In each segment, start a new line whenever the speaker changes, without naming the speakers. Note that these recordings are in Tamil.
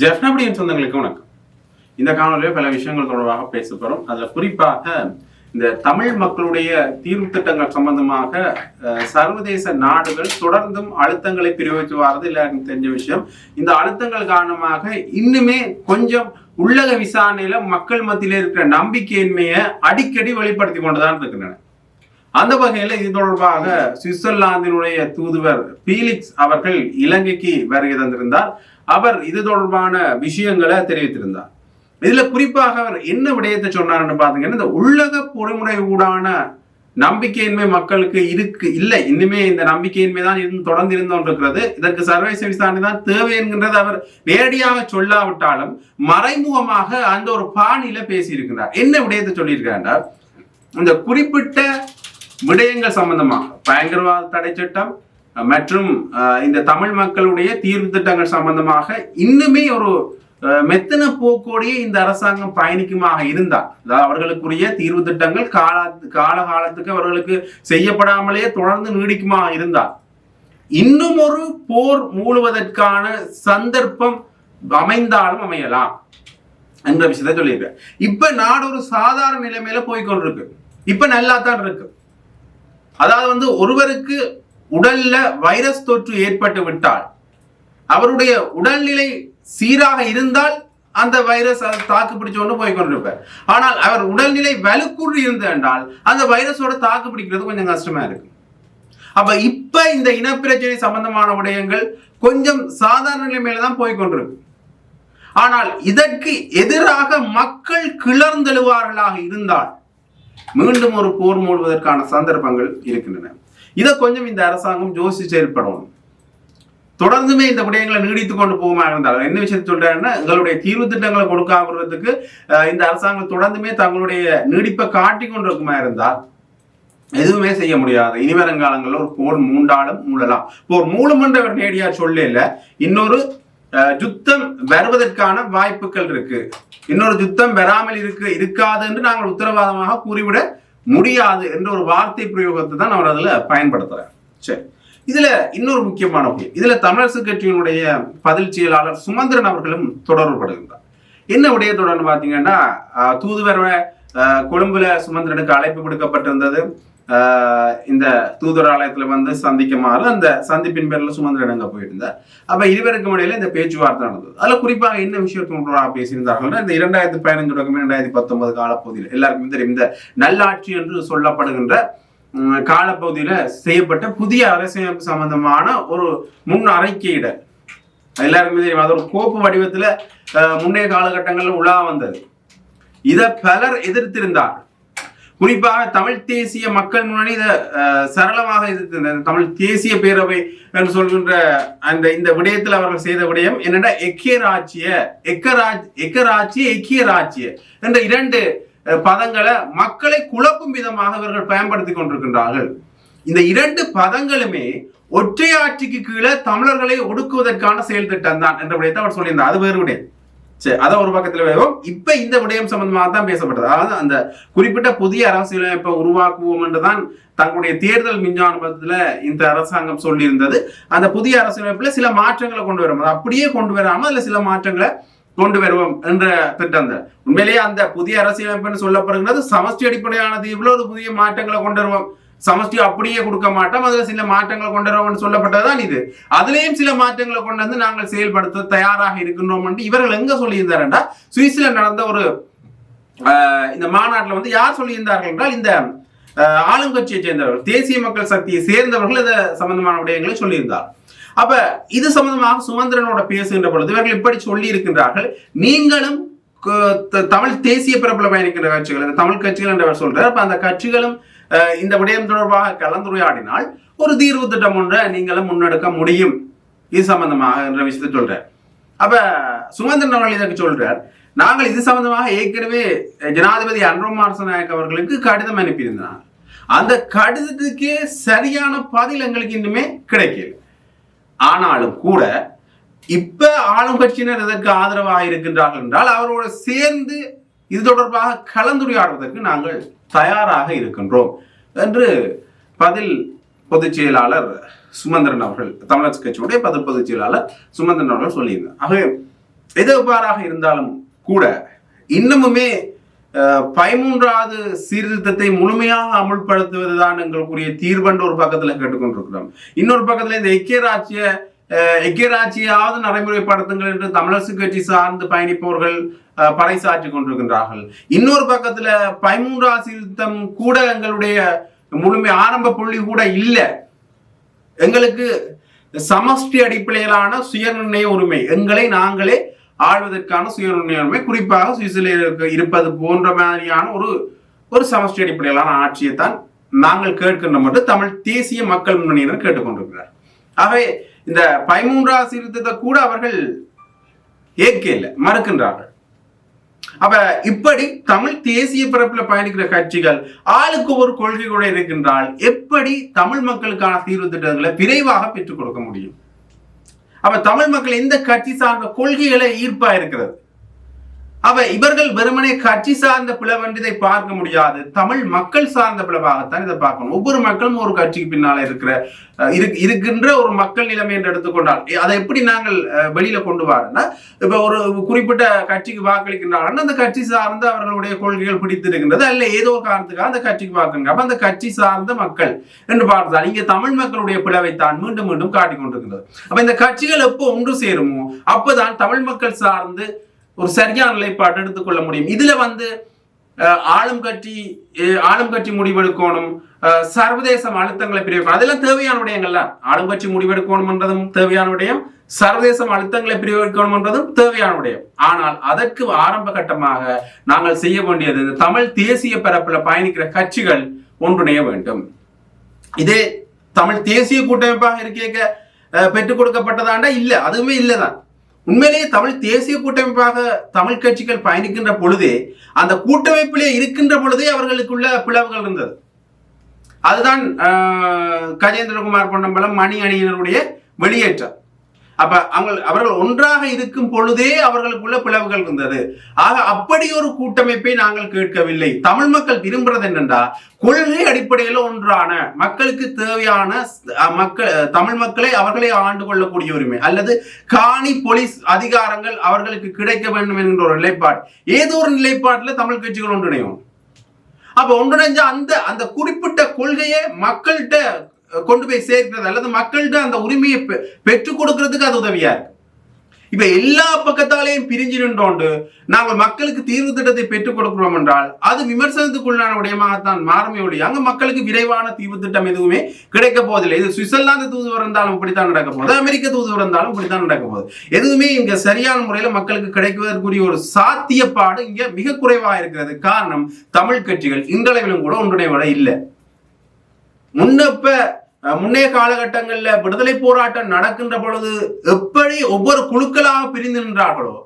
ஜெஃப்னபடியின் சொந்தங்களுக்கு வணக்கம். இந்த காணொலியில் பல விஷயங்கள் தொடர்பாக பேச போகிறோம் அதுல குறிப்பாக இந்த தமிழ் மக்களுடைய தீர்வு திட்டங்கள் சம்பந்தமாக சர்வதேச நாடுகள் தொடர்ந்தும் அழுத்தங்களை பிரிவித்து வாரது எல்லாருக்கும் தெரிஞ்ச விஷயம். இந்த அழுத்தங்கள் காரணமாக இன்னுமே கொஞ்சம் உள்ளக விசாரணையில மக்கள் மத்தியில இருக்கிற நம்பிக்கையின்மையை அடிக்கடி வெளிப்படுத்தி கொண்டுதான் இருக்கின்றன. அந்த வகையில இது தொடர்பாக சுவிட்சர்லாந்தினுடைய தூதுவர் பீலிக்ஸ் அவர்கள் இலங்கைக்கு வருகை தந்திருந்தார். அவர் இது தொடர்பான விஷயங்களை தெரிவித்திருந்தார். இதுல குறிப்பாக அவர் என்ன விடயத்தை சொன்னார்னு பாத்தீங்கன்னா இந்த உள்ளக பொறிமுறை ஊடான நம்பிக்கையின்மை மக்களுக்கு இருக்கு இல்லை. இன்னுமே இந்த நம்பிக்கையின்மை தான் இருந்து தொடர்ந்து இருந்தோம் இருக்கிறது இதற்கு சர்வதேச விசாரணை தான் தேவை என்கின்றது அவர் நேரடியாக சொல்லாவிட்டாலும் மறைமுகமாக அந்த ஒரு பாணியில பேசியிருக்கிறார். என்ன விடயத்தை சொல்லியிருக்கிறார் இந்த குறிப்பிட்ட விடயங்கள் சம்பந்தமாக பயங்கரவாத தடை சட்டம் மற்றும் இந்த தமிழ் மக்களுடைய தீர்வு திட்டங்கள் சம்பந்தமாக இன்னுமே ஒரு அஹ், மெத்தன போக்கோடைய இந்த அரசாங்கம் பயணிக்குமாக இருந்தால் அதாவது அவர்களுக்குரிய தீர்வு திட்டங்கள் கால காலகாலத்துக்கு அவர்களுக்கு செய்யப்படாமலே தொடர்ந்து நீடிக்குமாக இருந்தால் இன்னும் ஒரு போர் மூழுவதற்கான சந்தர்ப்பம் அமைந்தாலும் அமையலாம் என்ற விஷயத்தை சொல்லியிருக்கேன் இப்ப நாடு ஒரு சாதாரண நிலைமையில போய்கொண்டிருக்கு இப்ப நல்லா தான் இருக்கு. அதாவது வந்து ஒருவருக்கு உடல்ல வைரஸ் தொற்று ஏற்பட்டு விட்டால் அவருடைய உடல்நிலை சீராக இருந்தால் அந்த வைரஸ் அதை தாக்கு பிடிச்சோன்னு போய் கொண்டிருப்பார். ஆனால் அவர் உடல்நிலை வலுக்குறு இருந்து என்றால் அந்த வைரஸோட தாக்கு பிடிக்கிறது கொஞ்சம் கஷ்டமா இருக்கு. அப்ப இப்ப இந்த இனப்பிரச்சனை சம்பந்தமான விடயங்கள் கொஞ்சம் சாதாரண நிலைமையில தான் போய் கொண்டிருக்கு. ஆனால் இதற்கு எதிராக மக்கள் கிளர்ந்தெழுவார்களாக இருந்தால் மீண்டும் ஒரு போர் மூடுவதற்கான சந்தர்ப்பங்கள் இருக்கின்றன. இதை கொஞ்சம் இந்த அரசாங்கம் யோசிச்சு செயல்படணும். தொடர்ந்துமே இந்த விடயங்களை நீடித்து கொண்டு போகுமா இருந்தால் என்ன விஷயத்தை சொல்றாங்கன்னா எங்களுடைய தீர்வு திட்டங்களை கொடுக்காமறதுக்கு அஹ், இந்த அரசாங்கம் தொடர்ந்துமே தங்களுடைய நீடிப்பை காட்டி கொண்டிருக்குமா இருந்தால் எதுவுமே செய்ய முடியாது. இனி வருங்காலங்களில் ஒரு போர் மூண்டாலும் மூழலாம் போர் மூலம் என்ற நேடியா சொல்லல. இன்னொரு அஹ், யுத்தம் வருவதற்கான வாய்ப்புகள் இருக்கு. இன்னொரு யுத்தம் வராமல் இருக்கு இருக்காது என்று நாங்கள் உத்தரவாதமாக கூறிவிட முடியாது என்ற ஒரு வார்த்தை பிரயோகத்தை தான் அவர் அதுல பயன்படுத்துறேன் சரி. இதுல இன்னொரு முக்கியமான விஷயம். இதுல தமிழரசு கட்சியினுடைய பதில் செயலாளர் சுமந்திரன் அவர்களும் தொடர்புபடுகின்றார். என்ன விடயத்துடன் பாத்தீங்கன்னா தூதுவர கொழும்புல சுமந்திரனுக்கு அழைப்பு விடுக்கப்பட்டிருந்தது இந்த தூதுவர் வந்து சந்திக்குமாறு அந்த சந்திப்பின் பேர்ல சுமந்திரன் அங்க போயிருந்தார் அப்ப இருவருக்கும் இடையில இந்த பேச்சுவார்த்தை நடந்தது. அதுல குறிப்பாக என்ன விஷயத்தை பேசியிருந்தார்கள்னா இந்த இரண்டாயிரத்தி பதினஞ்சு தொடக்கம் இரண்டாயிரத்தி பத்தொன்பது காலப்பகுதியில் எல்லாருக்கும் தெரியும். இந்த நல்லாட்சி என்று சொல்லப்படுகின்ற காலப்பகுதியில செய்யப்பட்ட புதிய அரசியலமைப்பு சம்பந்தமான ஒரு முன் அறிக்கையிடல் எல்லாருக்குமே தெரியும். அது ஒரு கோப்பு வடிவத்துல அஹ், முன்னைய காலகட்டங்களில் உலா வந்தது. இதை பலர் எதிர்த்திருந்தார் குறிப்பாக தமிழ் தேசிய மக்கள் முன்னணி இதை அஹ், சரளமாக எதிர்த்திருந்தது தமிழ் தேசிய பேரவை என்று சொல்கின்ற அந்த இந்த விடயத்தில் அவர்கள் செய்த விடயம் என்னென்னா எக்கிய ராஜ்ய எக்கராஜ் எக்கராட்சிய எக்கிய ராஜ்ய என்ற இரண்டு பதங்களை மக்களை குழப்பும் விதமாக இவர்கள் பயன்படுத்தி கொண்டிருக்கின்றார்கள். இந்த இரண்டு பதங்களுமே ஒற்றையாட்சிக்கு கீழே தமிழர்களை ஒடுக்குவதற்கான செயல் திட்டம் தான் என்ற விடயத்தை அவர் சொல்லியிருந்தார். அது வேறு விடயம். சரி அதை ஒரு பக்கத்துல வைவோம் இப்ப இந்த விடயம் சம்பந்தமாக தான் பேசப்பட்டது. அதாவது அந்த குறிப்பிட்ட புதிய அரசியலமைப்பை உருவாக்குவோம் என்றுதான் தங்களுடைய தேர்தல் மிஞ்ஞானத்தில் இந்த அரசாங்கம் சொல்லியிருந்தது. அந்த புதிய அரசியலமைப்புல சில மாற்றங்களை கொண்டு வரும். அப்படியே கொண்டு வராம அதுல சில மாற்றங்களை கொண்டு வருவோம் என்ற திட்டம் உண்மையிலேயே அந்த புதிய அரசியலமைப்புன்னு சொல்லப்படுகிறது சமஷ்டி அடிப்படையான இவ்வளவு ஒரு புதிய மாற்றங்களை கொண்டு வருவோம். சமஷ்டி அப்படியே கொடுக்க மாட்டோம். அதுல சில மாற்றங்களை கொண்டு வருவோம்னு சொல்லப்பட்டதுதான் இது. அதுலயும் சில மாற்றங்களை கொண்டு வந்து நாங்கள் செயல்படுத்த தயாராக இருக்கின்றோம் என்று இவர்கள் எங்க சொல்லியிருந்தாருன்னா சுவிஸ்ல நடந்த ஒரு ஆஹ், இந்த மாநாட்டில் வந்து யார் சொல்லியிருந்தார்கள் என்றால் இந்த ஆளுங்கட்சியை சேர்ந்தவர்கள் தேசிய மக்கள் சக்தியை சேர்ந்தவர்கள் இதை சம்பந்தமான விடயங்களை சொல்லியிருந்தார். அப்ப இது சம்பந்தமாக சுமந்திரனோட பேசுகின்ற பொழுது இவர்கள் இப்படி சொல்லி இருக்கின்றார்கள் நீங்களும் த- தமிழ் தேசிய பிரபலமாக இருக்கின்ற கட்சிகள் தமிழ் கட்சிகள் என்று அவர் சொல்றார். அப்ப அந்த கட்சிகளும் இந்த விடயம் தொடர்பாக கலந்துரையாடினால் ஒரு தீர்வு திட்டம் ஒன்றை நீங்களும் முன்னெடுக்க முடியும். இது சம்பந்தமாக என்ற விஷயத்தை சொல்றார். அப்ப சுமந்திரன் அவர்கள் இதற்கு சொல்றார் நாங்கள் இது சம்பந்தமாக ஏற்கனவே ஜனாதிபதி அன்ரோமார் நாயக் அவர்களுக்கு கடிதம் அனுப்பியிருந்தாங்க அந்த கடிதத்துக்கே சரியான பதில் எங்களுக்கு இன்னுமே கிடைக்கல. ஆனாலும் கூட இப்ப ஆளும் கட்சியினர் இதற்கு ஆதரவாக இருக்கின்றார்கள் என்றால் அவரோட சேர்ந்து இது தொடர்பாக கலந்துரையாடுவதற்கு நாங்கள் தயாராக இருக்கின்றோம் என்று பதில் பொதுச் செயலாளர் சுமந்திரன் அவர்கள் தமிழர் கட்சியுடைய பதில் பொதுச் செயலாளர் சுமந்திரன் அவர்கள் சொல்லியிருந்தார். ஆகவே எது எவ்வாறாக இருந்தாலும் கூட இன்னமுமே பதிமூன்றாவது சீர்திருத்தத்தை முழுமையாக அமுல்படுத்துவதுதான் எங்களுக்குரிய தீர்வென்று ஒரு பக்கத்துல கேட்டுக்கொண்டிருக்கிறோம். இன்னொரு பக்கத்துல இந்த ஐக்கிய ராஜ்ய எக்கியராட்சியாவது நடைமுறைப்படுத்துங்கள் என்று தமிழரசு கட்சி சார்ந்து பயணிப்பவர்கள் பறைசாற்றி கொண்டிருக்கின்றார்கள். இன்னொரு பக்கத்துல பதிமூன்றாவது சீர்த்தம் கூட எங்களுடைய முழுமை ஆரம்ப புள்ளி கூட இல்லை. எங்களுக்கு சமஷ்டி அடிப்படையிலான சுயநிர்ணய உரிமை எங்களை நாங்களே ஆள்வதற்கான சுயநிர்ணய உரிமை குறிப்பாக சுவிட்சர்லாந்து இருப்பது போன்ற மாதிரியான ஒரு ஒரு சமஷ்டி அடிப்படையிலான ஆட்சியைத்தான் நாங்கள் கேட்கின்றோம் மட்டும் தமிழ் தேசிய மக்கள் முன்னணியினர் கேட்டுக்கொண்டிருக்கிறார். ஆகவே இந்த பதிமூன்றாவது சீர்திருத்தத்தை கூட அவர்கள் ஏற்க இல்லை மறுக்கின்றார்கள். அப்ப இப்படி தமிழ் தேசிய பரப்புல பயணிக்கிற கட்சிகள் ஆளுக்கு ஒரு கொள்கை கூட இருக்கின்றால் எப்படி தமிழ் மக்களுக்கான தீர்வு திட்டங்களை விரைவாக பெற்றுக் கொடுக்க முடியும்? அப்ப தமிழ் மக்கள் எந்த கட்சி சார்ந்த கொள்கைகளை ஈர்ப்பா இருக்கிறது? அவ இவர்கள் வெறுமனே கட்சி சார்ந்த பிளவென்று இதை பார்க்க முடியாது. தமிழ் மக்கள் சார்ந்த பிளவாகத்தான் இதை பார்க்கணும். ஒவ்வொரு மக்களும் ஒரு கட்சிக்கு பின்னால இருக்கிற இருக்கின்ற ஒரு மக்கள் நிலைமை என்று எடுத்துக்கொண்டால் அதை எப்படி நாங்கள் வெளியில கொண்டு வரோம்னா இப்ப ஒரு குறிப்பிட்ட கட்சிக்கு வாக்களிக்கின்றார்கள் அந்த கட்சி சார்ந்து அவர்களுடைய கொள்கைகள் பிடித்திருக்கின்றது. அல்ல ஏதோ காரணத்துக்காக அந்த கட்சிக்கு வாக்குங்க அப்ப அந்த கட்சி சார்ந்த மக்கள் என்று பார்த்தால் இங்க தமிழ் மக்களுடைய பிளவைத்தான் மீண்டும் மீண்டும் காட்டிக் கொண்டிருக்கின்றது அப்ப இந்த கட்சிகள் எப்போ ஒன்று சேருமோ அப்பதான் தமிழ் மக்கள் சார்ந்து ஒரு சரியான நிலைப்பாடு எடுத்துக்கொள்ள முடியும். இதுல வந்து ஆளும் கட்சி ஆளும் கட்சி முடிவெடுக்கணும் சர்வதேசம் அழுத்தங்களை பிரிவு அதெல்லாம் தேவையான விடயங்கள்ல. ஆளும் கட்சி முடிவெடுக்கணும்ன்றதும் தேவையான விடயம். சர்வதேசம் அழுத்தங்களை பிரிவெடுக்கணும்ன்றதும் தேவையான விடயம். ஆனால் அதற்கு ஆரம்ப கட்டமாக நாங்கள் செய்ய வேண்டியது இந்த தமிழ் தேசிய பரப்பில் பயணிக்கிற கட்சிகள் ஒன்றிணைய வேண்டும். இதே தமிழ் தேசிய கூட்டமைப்பாக இருக்க பெற்றுக் கொடுக்கப்பட்டதாண்டா? இல்லை. அதுவுமே இல்லைதான். உண்மையிலேயே தமிழ் தேசிய கூட்டமைப்பாக தமிழ் கட்சிகள் பயணிக்கின்ற பொழுதே அந்த கூட்டமைப்பிலே இருக்கின்ற பொழுதே அவர்களுக்குள்ள பிளவுகள் இருந்தது. அதுதான் கஜேந்திரகுமார் பொன்னம்பலம் மணி அணியினருடைய வெளியேற்றம். அப்ப அவங்க அவர்கள் ஒன்றாக இருக்கும் பொழுதே அவர்களுக்குள்ள பிளவுகள் இருந்தது. ஆக அப்படி ஒரு கூட்டமைப்பை நாங்கள் கேட்கவில்லை. தமிழ் மக்கள் விரும்புறது என்னென்றா கொள்கை அடிப்படையில் ஒன்றான மக்களுக்கு தேவையான மக்கள் தமிழ் மக்களை அவர்களே ஆண்டு கொள்ளக்கூடிய உரிமை அல்லது காணி போலீஸ் அதிகாரங்கள் அவர்களுக்கு கிடைக்க வேண்டும் என்கின்ற ஒரு நிலைப்பாடு. ஏதோ ஒரு நிலைப்பாட்டில் தமிழ் கட்சிகள் ஒன்றிணையும். அப்ப ஒன்றிணைஞ்ச அந்த அந்த குறிப்பிட்ட கொள்கையை மக்கள்கிட்ட கொண்டு போய் சேர்க்கிறது அல்லது மக்கள்கிட்ட அந்த உரிமையை பெ- பெற்றுக் கொடுக்கறதுக்கு அது உதவியா இருக்கு? இப்ப எல்லா பக்கத்தாலேயும் பிரிஞ்சு நின்றோண்டு நாங்கள் மக்களுக்கு தீர்வு திட்டத்தை பெற்றுக் கொடுக்கிறோம் என்றால் அது விமர்சனத்துக்குள்ளான விடயமாகத்தான் மாறுமே ஒழிய அங்க மக்களுக்கு விரைவான தீர்வு திட்டம் எதுவுமே கிடைக்க போவதில்லை. இது சுவிட்சர்லாந்து தூதுவர் இருந்தாலும் இப்படித்தான் நடக்க போகுது அமெரிக்க தூதுவர் இருந்தாலும் இப்படித்தான் நடக்க போகுது. எதுவுமே இங்க சரியான முறையில மக்களுக்கு கிடைக்குவதற்குரிய ஒரு சாத்தியப்பாடு இங்க மிக குறைவா இருக்கிறது. காரணம் தமிழ் கட்சிகள் இன்றளவிலும் கூட ஒன்றிணைவட இல்லை முன்னப்ப அஹ், முன்னைய காலகட்டங்களில் விடுதலை போராட்டம் நடக்கின்ற பொழுது எப்படி ஒவ்வொரு குழுக்களாக பிரிந்து நின்றார்களோ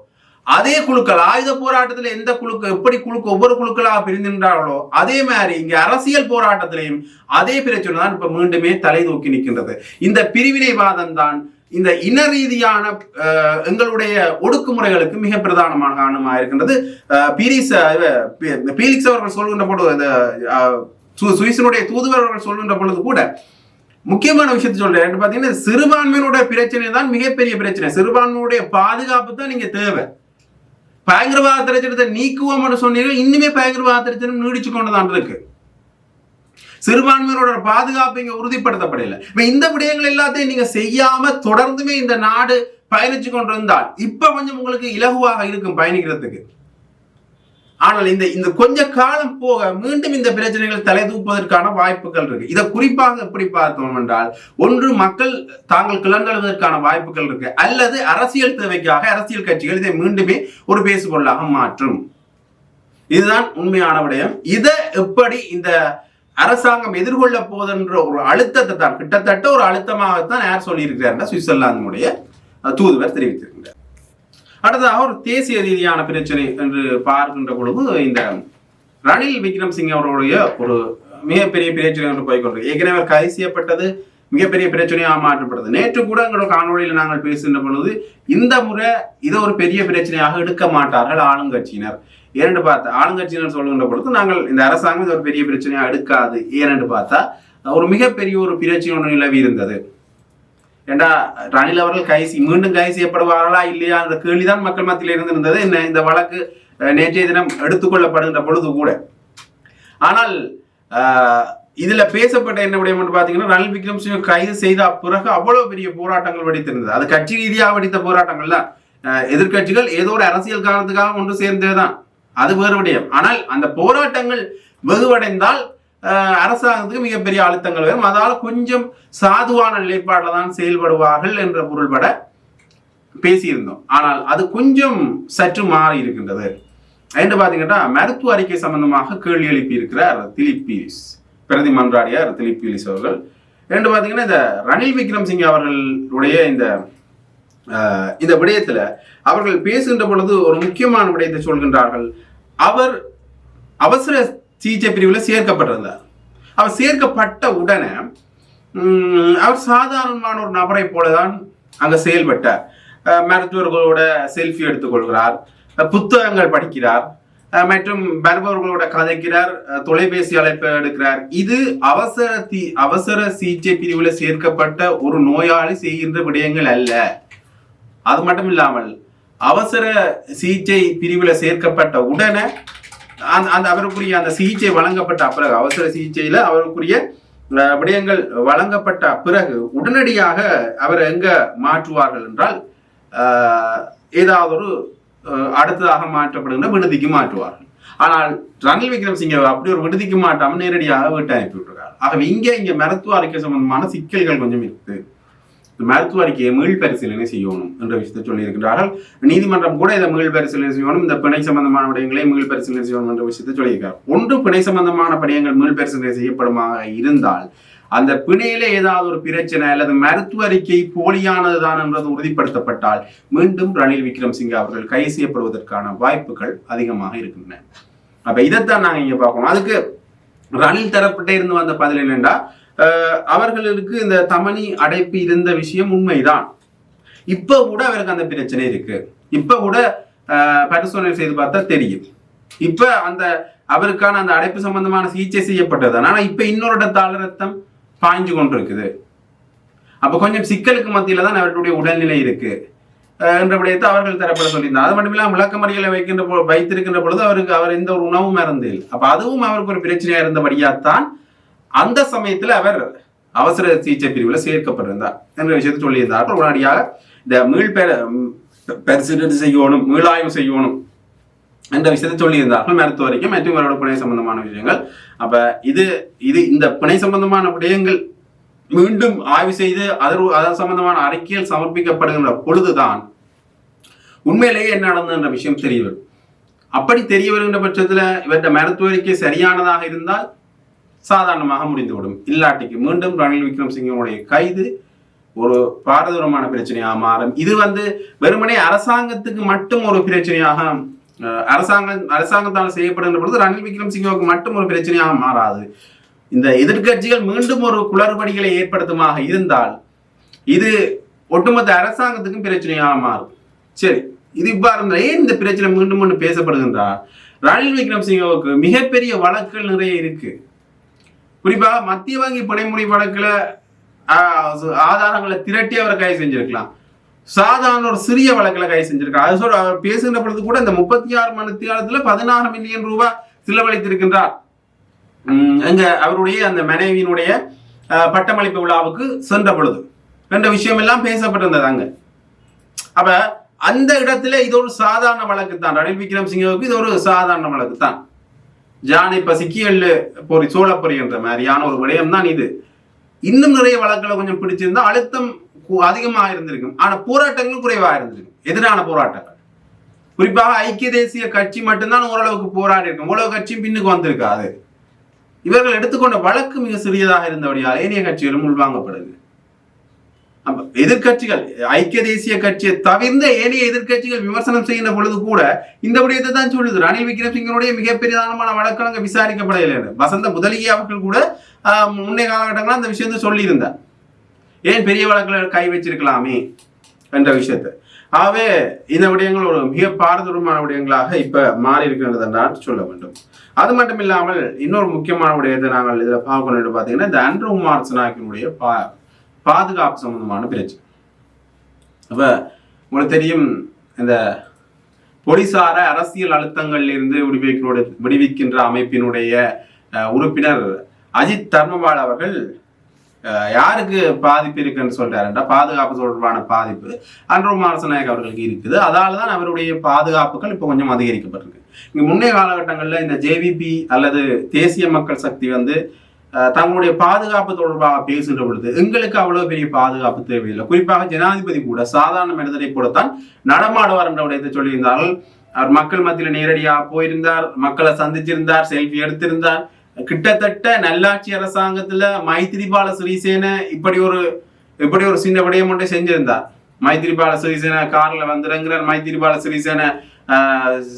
அதே குழுக்கள் ஆயுத போராட்டத்தில் எந்த குழுக்கு எப்படி குழுக்கு ஒவ்வொரு குழுக்களாக பிரிந்து நின்றார்களோ அதே மாதிரி இங்க அரசியல் போராட்டத்திலையும் அதே பிரச்சனை தான் இப்ப மீண்டுமே தலை தூக்கி நிற்கின்றது. இந்த பிரிவினைவாதம் தான் இந்த இன ரீதியான அஹ், எங்களுடைய ஒடுக்குமுறைகளுக்கு மிக பிரதானமான காரணமாக இருக்கின்றது அஹ், பீரிஸ் பீலிக்ஸ் அவர்கள் சொல்கின்ற பொழுது சுவிசனுடைய அஹ், சு- தூதுவர் அவர்கள் சொல்கின்ற பொழுது கூட முக்கியமான விஷயத்தை சொல்றேன். என்ன பாத்தீங்கன்னா சிறுபான்மையினுடைய பிரச்சனை தான் மிகப்பெரிய பிரச்சனை. சிறுபான்மையுடைய பாதுகாப்பு தான் நீங்க தேவை. பயங்கரவாத திரைச்சனத்தை நீக்குவோம்னு சொன்னீங்க இன்னுமே பயங்கரவாத திரைச்சனம் நீடிச்சு கொண்டுதான் இருக்கு. சிறுபான்மையினோட பாதுகாப்பு இங்க உறுதிப்படுத்தப்படல. இப்ப இந்த விடயங்கள் எல்லாத்தையும் நீங்க செய்யாம தொடர்ந்துமே இந்த நாடு பயணிச்சு கொண்டிருந்தால் இப்ப கொஞ்சம் உங்களுக்கு இலகுவாக இருக்கும் பயணிக்கிறதுக்கு. ஆனால் இந்த இந்த கொஞ்ச காலம் போக மீண்டும் இந்த பிரச்சனைகள் தலை தூப்பதற்கான வாய்ப்புகள் இருக்கு. இதை குறிப்பாக எப்படி பார்த்தோம் என்றால் ஒன்று மக்கள் தாங்கள் கிளர்ந்தெழுவதற்கான வாய்ப்புகள் இருக்கு. அல்லது அரசியல் தேவைக்காக அரசியல் கட்சிகள் இதை மீண்டுமே ஒரு பேசுபொருளாக மாற்றும். இதுதான் உண்மையான விடயம். இதை எப்படி இந்த அரசாங்கம் எதிர்கொள்ள போதென்ற ஒரு அழுத்தத்தை தான் கிட்டத்தட்ட ஒரு அழுத்தமாகத்தான் யார் சொல்லியிருக்கிறார் சுவிட்சர்லாந்தினுடைய தூதுவர் தெரிவித்திருக்கிறார். அடுத்ததாக ஒரு தேசிய ரீதியான பிரச்சனை என்று பார்க்கின்ற பொழுது இந்த ரணில் விக்ரம் சிங் அவருடைய ஒரு மிகப்பெரிய பிரச்சனை என்று போய்கொண்டு ஏற்கனவே அவர் கைது செய்யப்பட்டது மிகப்பெரிய பிரச்சனையாக மாற்றப்பட்டது. நேற்று கூட எங்களோட காணொலியில் நாங்கள் பேசுகின்ற பொழுது இந்த முறை இதை ஒரு பெரிய பிரச்சனையாக எடுக்க மாட்டார்கள் ஆளுங்கட்சியினர். ஏனென்று பார்த்தா ஆளுங்கட்சியினர் சொல்லுகின்ற பொழுது நாங்கள் இந்த அரசாங்கம் இது ஒரு பெரிய பிரச்சனையாக எடுக்காது. ஏனென்று பார்த்தா ஒரு மிகப்பெரிய ஒரு பிரச்சனை ஒன்று நிலவி இருந்தது. ஏண்டா ரணில் அவர்கள் கைசி மீண்டும் கைது செய்யப்படுவார்களா இல்லையா என்ற கேள்விதான் மக்கள் மத்தியில் இருந்து இருந்தது என்ன இந்த வழக்கு நேற்றைய தினம் எடுத்துக்கொள்ளப்படுகின்ற பொழுது கூட. ஆனால் இதுல பேசப்பட்ட என்ன விடயம் பாத்தீங்கன்னா ரணில் விக்ரமசிங்க கைது செய்த பிறகு அவ்வளவு பெரிய போராட்டங்கள் வெடித்திருந்தது. அது கட்சி ரீதியாக வெடித்த போராட்டங்கள் தான் எதிர்கட்சிகள் எதிர்க்கட்சிகள் ஏதோ ஒரு அரசியல் காரணத்துக்காக ஒன்று சேர்ந்ததுதான். அது வேறு விடயம். ஆனால் அந்த போராட்டங்கள் வெகுவடைந்தால் அரசாங்கத்துக்கு மிகப்பெரிய அழுத்தங்கள் வரும். அதால் கொஞ்சம் சாதுவான நிலைப்பாட்டில் தான் செயல்படுவார்கள் என்ற பொருள்பட பேசியிருந்தோம். ஆனால் அது கொஞ்சம் சற்று மாறி இருக்கின்றது. என்று பார்த்தீங்கன்னா மருத்துவ அறிக்கை சம்பந்தமாக கேள்வி எழுப்பியிருக்கிறார் திலீப் பீரிஸ். பிரதி மன்றாடியார் திலீப் பீரிஸ் அவர்கள். என்று பார்த்தீங்கன்னா இந்த ரணில் விக்ரம்சிங் அவர்களுடைய இந்த இந்த விடயத்துல அவர்கள் பேசுகின்ற பொழுது ஒரு முக்கியமான விடயத்தை சொல்கின்றார்கள். அவர் அவசர சிகிச்சை பிரிவில் சேர்க்கப்பட்டிருந்தார். அவர் சேர்க்கப்பட்ட உடனே அவர் சாதாரணமான ஒரு நபரை போலதான் அங்க செயல்பட்டார். மருத்துவர்களோட செல்ஃபி எடுத்துக்கொள்கிறார் புத்தகங்கள் படிக்கிறார் மற்றும் வருபவர்களோட கதைக்கிறார் தொலைபேசி அழைப்பு எடுக்கிறார். இது அவசர தி அவசர சிகிச்சை பிரிவில் சேர்க்கப்பட்ட ஒரு நோயாளி செய்கின்ற விடயங்கள் அல்ல. அது மட்டும் இல்லாமல் அவசர சிகிச்சை பிரிவில் சேர்க்கப்பட்ட உடனே அந்த அந்த அவருக்குரிய அந்த சிகிச்சை வழங்கப்பட்ட பிறகு அவசர சிகிச்சையில அவருக்குரிய விடயங்கள் வழங்கப்பட்ட பிறகு உடனடியாக அவர் எங்க மாற்றுவார்கள் என்றால் ஏதாவது ஒரு அடுத்ததாக மாற்றப்படுகின்ற விடுதிக்கு மாற்றுவார்கள். ஆனால் ரணில் விக்ரமசிங்க அப்படி ஒரு விடுதிக்கு மாட்டாமல் நேரடியாக வீட்டை அனுப்பி விட்டுருக்காரு ஆகவே இங்கே இங்கே மருத்துவ அறிக்கை சம்பந்தமான சிக்கல்கள் கொஞ்சம் இருக்குது. மருத்துவ அறிக்கையை மீள் பரிசீலனை செய்யணும் என்ற விஷயத்தை சொல்லியிருக்கிறார்கள். நீதிமன்றம் கூட இதை மீள் பரிசீலனை செய்யணும். இந்த பிணை சம்பந்தமான விடயங்களை மீள் பரிசீலனை செய்யணும் என்ற விஷயத்தை சொல்லியிருக்கார். ஒன்று பிணை சம்பந்தமான படியங்கள் மீள்பரிசீலனை செய்யப்படுமாக இருந்தால் அந்த பிணையில ஏதாவது ஒரு பிரச்சனை அல்லது மருத்துவ அறிக்கை போலியானதுதான் என்பது உறுதிப்படுத்தப்பட்டால் மீண்டும் ரணில் விக்ரம்சிங்கே அவர்கள் கைது செய்யப்படுவதற்கான வாய்ப்புகள் அதிகமாக இருக்கின்றன. அப்ப இதைத்தான் நாங்க இங்க பார்க்கணும். அதுக்கு ரணில் தரப்பட்டே இருந்து வந்த பதில் என்னென்றா அவர்களுக்கு இந்த தமனி அடைப்பு இருந்த விஷயம் உண்மைதான். இப்ப கூட அவருக்கு அந்த பிரச்சனை இருக்கு. இப்ப கூட பரிசோதனை செய்து பார்த்தா தெரியும். இப்ப அந்த அவருக்கான அந்த அடைப்பு சம்பந்தமான சிகிச்சை செய்யப்பட்டது ஆனா இப்ப இன்னொரு இடத்தால ரத்தம் பாய்ஞ்சு கொண்டிருக்குது. அப்ப கொஞ்சம் சிக்கலுக்கு மத்தியில தான் அவர்களுடைய உடல்நிலை இருக்கு. என்ற விடயத்தை அவர்கள் தரப்பட சொல்லியிருந்தார். அது மட்டும் இல்லாமல் விளக்கமறியலை வைக்கின்ற வைத்திருக்கின்ற பொழுது அவருக்கு அவர் எந்த ஒரு உணவும் மறந்தில் அப்ப அதுவும் அவருக்கு ஒரு பிரச்சனையா இருந்தபடியாத்தான் அந்த சமயத்துல அவர் அவசர சிகிச்சை பிரிவில் சேர்க்கப்பட்டிருந்தார் என்ற விஷயத்தை சொல்லியிருந்தார்கள் உடனடியாக இந்த மீள் பரிசீலனை செய்யணும் மீளாய்வு செய்யணும் என்ற விஷயத்தை சொல்லியிருந்தார்கள் மருத்துவ அறிக்கை மற்றும் இவரோட பிணை சம்பந்தமான விஷயங்கள். அப்ப இது இது இந்த பிணை சம்பந்தமான விடயங்கள் மீண்டும் ஆய்வு செய்து அதர் அதன் சம்பந்தமான அறிக்கையில் சமர்ப்பிக்கப்படுகின்ற பொழுதுதான் உண்மையிலேயே என்ன நடந்ததுன்ற விஷயம் தெரிய வரும். அப்படி தெரிய வருகின்ற பட்சத்துல இவற்றை மருத்துவ அறிக்கை சரியானதாக இருந்தால் சாதாரணமாக முடிந்துவிடும். இல்லாட்டிக்கு மீண்டும் ரணில் விக்ரம்சிங்கனுடைய கைது ஒரு பாரதூரமான பிரச்சனையாக மாறும். இது வந்து வெறுமனே அரசாங்கத்துக்கு மட்டும் ஒரு பிரச்சனையாக அரசாங்கம் அரசாங்கத்தால் செய்யப்படுகின்ற பொழுது ரணில் விக்ரம்சிங்கவுக்கு மட்டும் ஒரு பிரச்சனையாக மாறாது. இந்த எதிர்க்கட்சிகள் மீண்டும் ஒரு குளறுபடிகளை ஏற்படுத்துமாக இருந்தால் இது ஒட்டுமொத்த அரசாங்கத்துக்கும் பிரச்சனையாக மாறும். சரி இது இவ்வாறு ஏன் இந்த பிரச்சனை மீண்டும் மீண்டும் பேசப்படுகின்றார்? ரணில் விக்ரம்சிங்கவுக்கு மிகப்பெரிய வழக்குகள் நிறைய இருக்குது குறிப்பாக மத்திய வங்கி பிணைமுறை வழக்குல ஆதாரங்களை திரட்டி அவரை கைது செஞ்சிருக்கலாம். சாதாரண ஒரு சிறிய வழக்குல கைது செஞ்சிருக்கார் அது சொல்ற அவர் பேசுகிற பொழுது கூட இந்த முப்பத்தி ஆறு மணி நேரத்துல பதினாறு மில்லியன் ரூபாய் செலவழித்திருக்கின்றார். எங்க அவருடைய அந்த மனைவியினுடைய பட்டமளிப்பு விழாவுக்கு சென்ற பொழுது. என்ற விஷயம் எல்லாம் பேசப்பட்டிருந்தது அங்க. அப்ப அந்த இடத்துல இது ஒரு சாதாரண வழக்கு தான் ரணில் விக்ரம் சிங்கவுக்கு இது ஒரு சாதாரண வழக்கு தான் ஜானை பசிக்கு எள்ளு பொறி சோழப்பொறி என்ற மாதிரியான ஒரு விடயம் தான் இது. இன்னும் நிறைய வழக்குகளை கொஞ்சம் பிடிச்சிருந்தா அழுத்தம் அதிகமாக இருந்திருக்கும். ஆனால் போராட்டங்கள் குறைவாக இருந்திருக்கும். எதிரான போராட்டங்கள். குறிப்பாக ஐக்கிய தேசிய கட்சி மட்டும்தான் ஓரளவுக்கு போராடி இருக்கும். உலக கட்சியும் பின்னுக்கு வந்திருக்காது. இவர்கள் எடுத்துக்கொண்ட வழக்கு மிக சிறியதாக இருந்தபடியால் ஏனைய கட்சிகளும் உள்வாங்கப்படுது. அப்ப எதிர்க்கட்சிகள் ஐக்கிய தேசிய கட்சியை தவிர்ந்த ஏனைய எதிர்க்கட்சிகள் விமர்சனம் செய்கின்ற பொழுது கூட இந்த விடயத்தை தான் சொல்லுது. ரணில் விக்ரமசிங்கனுடைய மிகப்பெரியதானமான வழக்கு அங்க விசாரிக்கப்படவில்லை வசந்த முதலிய அவர்கள் கூட முன்னே முன்னைய காலகட்டங்களில் அந்த விஷயத்தை சொல்லியிருந்தார். ஏன் பெரிய வழக்கில் கை வச்சிருக்கலாமே என்ற விஷயத்தை. ஆகவே இந்த விடயங்கள் ஒரு மிக பாரதூரமான விடயங்களாக இப்ப மாறி இருக்கிறது என்றால் சொல்ல வேண்டும். அது மட்டும் இல்லாமல் இன்னொரு முக்கியமான விடயத்தை நாங்கள் இதில் பார்க்கணும் என்று பார்த்தீங்கன்னா இந்த ஆண்ட்ரூ மார்சனாக்கினுடைய பா பாதுகாப்பு சம்பந்தமான பிரச்சனை. அப்ப உங்களுக்கு தெரியும் இந்த போலீசார அரசியல் அழுத்தங்களிலிருந்து விடுவிக்கிற விடுவிக்கின்ற அமைப்பினுடைய உறுப்பினர் அஜித் தர்மபால் அவர்கள் யாருக்கு பாதிப்பு இருக்குன்னு சொல்றாருன்றா பாதுகாப்பு தொடர்பான பாதிப்பு அன்றோ மாரசநாயக் அவர்களுக்கு இருக்குது. அதால தான் அவருடைய பாதுகாப்புகள் இப்போ கொஞ்சம் அதிகரிக்கப்பட்டிருக்கு. இங்கே முன்னைய காலகட்டங்களில் இந்த ஜேவிபி அல்லது தேசிய மக்கள் சக்தி வந்து தங்களுடைய பாதுகாப்பு தொடர்பாக பேசுகின்ற பொழுது எங்களுக்கு அவ்வளவு பெரிய பாதுகாப்பு தேவையில்லை. குறிப்பாக ஜனாதிபதி கூட சாதாரண மனிதரை கூடத்தான் நடமாடுவார் என்ற விடயத்தை சொல்லியிருந்தார்கள். அவர் மக்கள் மத்தியில் நேரடியாக போயிருந்தார் மக்களை சந்திச்சிருந்தார் செல்ஃபி எடுத்திருந்தார். கிட்டத்தட்ட நல்லாட்சி அரசாங்கத்துல மைத்திரிபால சிறிசேன இப்படி ஒரு இப்படி ஒரு சின்ன விடயம் ஒன்றை செஞ்சிருந்தார். மைத்திரிபால சிறிசேன கார்ல வந்துடுங்கிறார் மைத்திரிபால சிறிசேன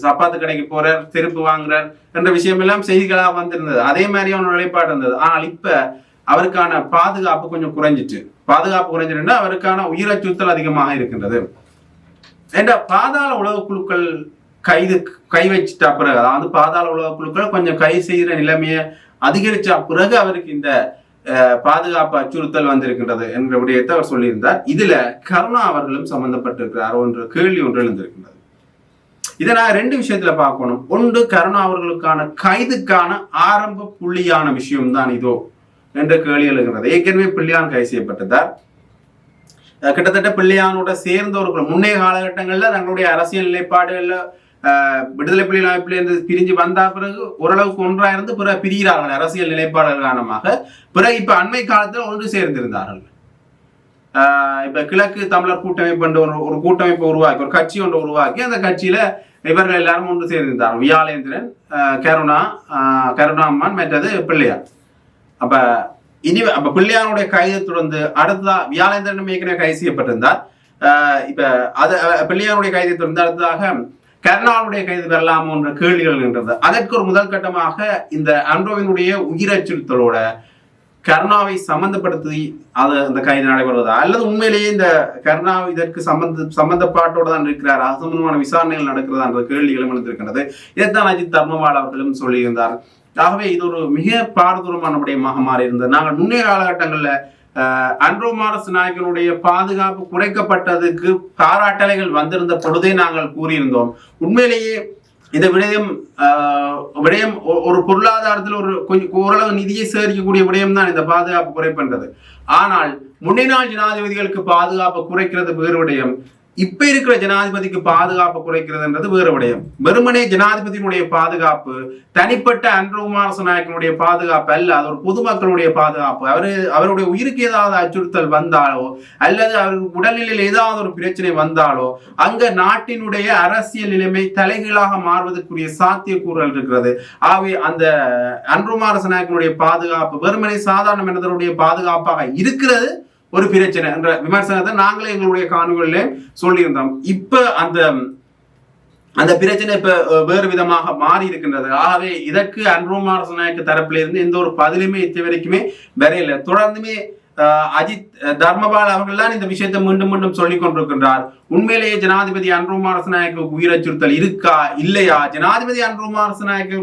சப்பாத்து கடைக்கு போறார் திருப்பு வாங்குறார் என்ற விஷயம் எல்லாம் செய்திகளா வந்திருந்தது. அதே மாதிரியான நிலைப்பாடு இருந்தது. ஆனால் இப்ப அவருக்கான பாதுகாப்பு கொஞ்சம் குறைஞ்சிட்டு பாதுகாப்பு குறைஞ்சிருந்தா அவருக்கான உயிர் அச்சுறுத்தல் அதிகமாக இருக்கின்றது. என்ற பாதாள உலக குழுக்கள் கைது கை வச்சிட்ட பிறகு அதாவது பாதாள உலக குழுக்கள் கொஞ்சம் கை செய்கிற நிலைமையை அதிகரிச்ச பிறகு அவருக்கு இந்த பாதுகாப்பு அச்சுறுத்தல் வந்திருக்கின்றது என்ற விடயத்தை அவர் சொல்லியிருந்தார். இதுல கருணா அவர்களும் சம்பந்தப்பட்டிருக்கிறார். ஒன்று கேள்வி ஒன்று எழுந்திருக்கின்றது. இதை நான் ரெண்டு விஷயத்துல பார்க்கணும். ஒன்று கருணா அவர்களுக்கான கைதுக்கான ஆரம்ப புள்ளியான விஷயம்தான் இதோ என்ற கேள்வி எழுகிறது. ஏற்கனவே பிள்ளையான் கைது செய்யப்பட்டதார் கிட்டத்தட்ட பிள்ளையானோட சேர்ந்தவர்கள் முன்னைய காலகட்டங்களில் தங்களுடைய அரசியல் நிலைப்பாடுகள்ல அஹ், விடுதலை புலிகள் அமைப்பிலிருந்து பிரிஞ்சு வந்த பிறகு ஓரளவுக்கு ஒன்றாயிருந்து பிறகு பிரிகிறார்கள் அரசியல் நிலைப்பாடுகள் காரணமாக. பிறகு இப்ப அண்மை காலத்தில் ஒன்று சேர்ந்திருந்தார்கள். இப்ப கிழக்கு தமிழர் கூட்டமைப்பு என்ற ஒரு ஒரு கூட்டமைப்பு உருவாக்கி ஒரு கட்சி ஒன்று உருவாக்கி அந்த கட்சியில இவர்கள் எல்லாரும் ஒன்று சேர்ந்திருந்தார் வியாலேந்திரன் ஆஹ் கருணா ஆஹ் கருணாம்மான் மற்றது பிள்ளையார். அப்ப இனி அப்ப பிள்ளையாருடைய கைதை தொடர்ந்து அடுத்ததா வியாழேந்திரன் ஏற்கனவே கைது செய்யப்பட்டிருந்தார். இப்போ இப்ப அது பிள்ளையாருடைய கைதை தொடர்ந்து அடுத்ததாக கருணாவுடைய கைது வரலாமோ என்ற கேள்விகள் இருந்தது அதற்கு ஒரு முதல் கட்டமாக இந்த அன்ரோவினுடைய உயிரச்சுறுத்தலோட கருணாவை சம்பந்தப்படுத்தி அது அந்த கைது நடைபெறுவதா? அல்லது உண்மையிலேயே இந்த கருணா இதற்கு சம்பந்த சம்பந்தப்பாட்டோடு தான் இருக்கிறார்? அது சம்பந்தமான விசாரணைகள் நடக்கிறதா என்ற கேள்விகளும் எழுந்திருக்கின்றது இதைத்தான் அஜித் தர்மவால் அவர்களும் சொல்லியிருந்தார். ஆகவே இது ஒரு மிக பாரதூரமான விடயமாக மாறியிருந்தது. நாங்கள் முன்னைய காலகட்டங்களில் அன்ரோமாரஸ் நாயகனுடைய நாயக்கனுடைய பாதுகாப்பு குறைக்கப்பட்டதுக்கு பாராட்டலைகள் வந்திருந்த பொழுதே நாங்கள் கூறியிருந்தோம். உண்மையிலேயே இந்த விடயம் ஆஹ், விடயம் ஒரு பொருளாதாரத்தில் ஒரு கொஞ்சம் ஓரளவு நிதியை சேகரிக்கக்கூடிய விடயம் தான் இந்த பாதுகாப்பு குறைப்பன்றது. ஆனால் முன்னே நாள் ஜனாதிபதிகளுக்கு பாதுகாப்பு குறைக்கிறது வேறு விடயம். இப்ப இருக்கிற ஜனாதிபதிக்கு பாதுகாப்பு குறைக்கிறதுன்றது வேறு விடயம். வெறுமனே ஜனாதிபதியினுடைய பாதுகாப்பு தனிப்பட்ட அன்ரோமாரச நாயக்கனுடைய பாதுகாப்பு அல்ல அது ஒரு பொதுமக்களுடைய பாதுகாப்பு. அவரு அவருடைய உயிருக்கு ஏதாவது அச்சுறுத்தல் வந்தாலோ அல்லது அவருக்கு உடல்நிலையில் ஏதாவது ஒரு பிரச்சனை வந்தாலோ அங்க நாட்டினுடைய அரசியல் நிலைமை தலைகீழாக மாறுவதற்குரிய சாத்தியக்கூறுகள் இருக்கிறது. ஆகவே அந்த அன்ருமாரச நாயக்கனுடைய பாதுகாப்பு வெறுமனே சாதாரண மனிதனுடைய பாதுகாப்பாக இருக்கிறது ஒரு பிரச்சனை என்ற விமர்சனத்தை நாங்களே எங்களுடைய காணொலியில சொல்லியிருந்தோம். இப்ப அந்த அந்த பிரச்சனை இப்ப வேறு விதமாக மாறி இருக்கின்றது. ஆகவே இதற்கு அன்ரோமாரச நாயக்க தரப்பிலிருந்து எந்த ஒரு பதிலுமே இது வரைக்குமே வரையில. தொடர்ந்துமே அஜித் தர்மபால் அவர்கள்தான் இந்த விஷயத்தை மீண்டும் மீண்டும் சொல்லிக் கொண்டிருக்கின்றார். உண்மையிலேயே ஜனாதிபதி அன்ருமாரச அரசநாயக்கு உயிர் அச்சுறுத்தல் இருக்கா? இல்லையா? ஜனாதிபதி அன்ருமாரச அரசநாயக்கு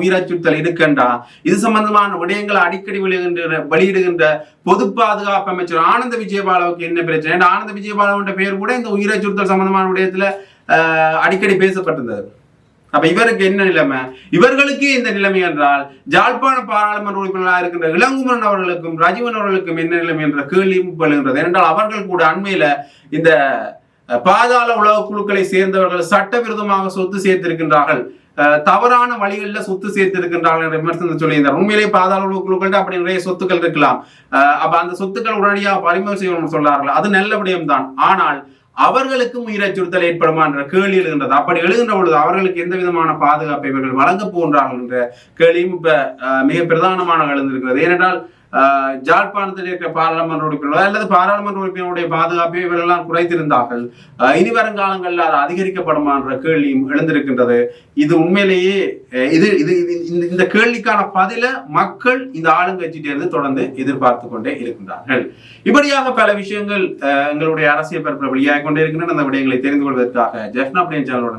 உயிர் அச்சுறுத்தல் இருக்கண்டா? இது சம்பந்தமான விடயங்களை அடிக்கடி வெளியிடுகின்ற வெளியிடுகின்ற பொது பாதுகாப்பு அமைச்சர் ஆனந்த விஜயபாலாவுக்கு என்ன பிரச்சனை? ஆனந்த விஜயபாலாவுன்ற பேர் கூட இந்த உயிர் அச்சுறுத்தல் சம்பந்தமான விடயத்துல அடிக்கடி பேசப்பட்டிருந்தது. அப்ப இவருக்கு என்ன நிலைமை? இவர்களுக்கே இந்த நிலைமை என்றால் ஜாழ்ப்பாண பாராளுமன்ற உறுப்பினராக இருக்கின்ற இளங்குமரன் அவர்களுக்கும் ரஜீவன் அவர்களுக்கும் என்ன நிலைமை என்ற கேள்வி எழுகின்றது. ஏனென்றால் அவர்கள் கூட அண்மையில இந்த பாதாள உலக குழுக்களை சேர்ந்தவர்கள் சட்டவிரோதமாக சொத்து சேர்த்திருக்கின்றார்கள். தவறான வழிகளில் சொத்து சேர்த்திருக்கின்றார்கள் என்ற விமர்சனம் சொல்லியிருந்தார். உண்மையிலே பாதாள உலக குழுக்கள் அப்படி நிறைய சொத்துக்கள் இருக்கலாம். அஹ், அப்ப அந்த சொத்துக்கள் உடனடியாக பறிமுதல் செய்யணும்னு சொல்றார்கள் அது நல்ல விடயம்தான் ஆனால் அவர்களுக்கும் உயிரச்சுறுத்தல் ஏற்படுமா என்ற கேள்வி எழுகின்றது. அப்படி எழுகின்ற பொழுது அவர்களுக்கு எந்த விதமான பாதுகாப்பை இவர்கள் வழங்க போன்றார்கள் என்ற கேள்வியும் இப்ப அஹ், மிக பிரதானமான எழுந்திருக்கிறது. ஏனென்றால் ஜாழ்ப்பாணத்தில் இருக்கிற பாராளுமன்ற உறுப்பினர் அல்லது பாராளுமன்ற உறுப்பினருடைய பாதுகாப்பை இவரெல்லாம் குறைத்திருந்தார்கள். இனி வருங்காலங்களில் அது அதிகரிக்கப்படுமா என்ற கேள்வியும் எழுந்திருக்கின்றது. இது உண்மையிலேயே இது இது இந்த- கேள்விக்கான பதில மக்கள் இந்த ஆளுங்கட்சியிலிருந்து தொடர்ந்து எதிர்பார்த்து கொண்டே இருக்கின்றார்கள். இப்படியாக பல விஷயங்கள் எங்களுடைய அரசியல் பரப்பில் வெளியாக கொண்டே இருக்கின்றன. அந்த விடயங்களை தெரிந்து கொள்வதற்காக ஜெஃப்னா பிளேன் சேனலோட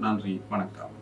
நன்றி வணக்கம்.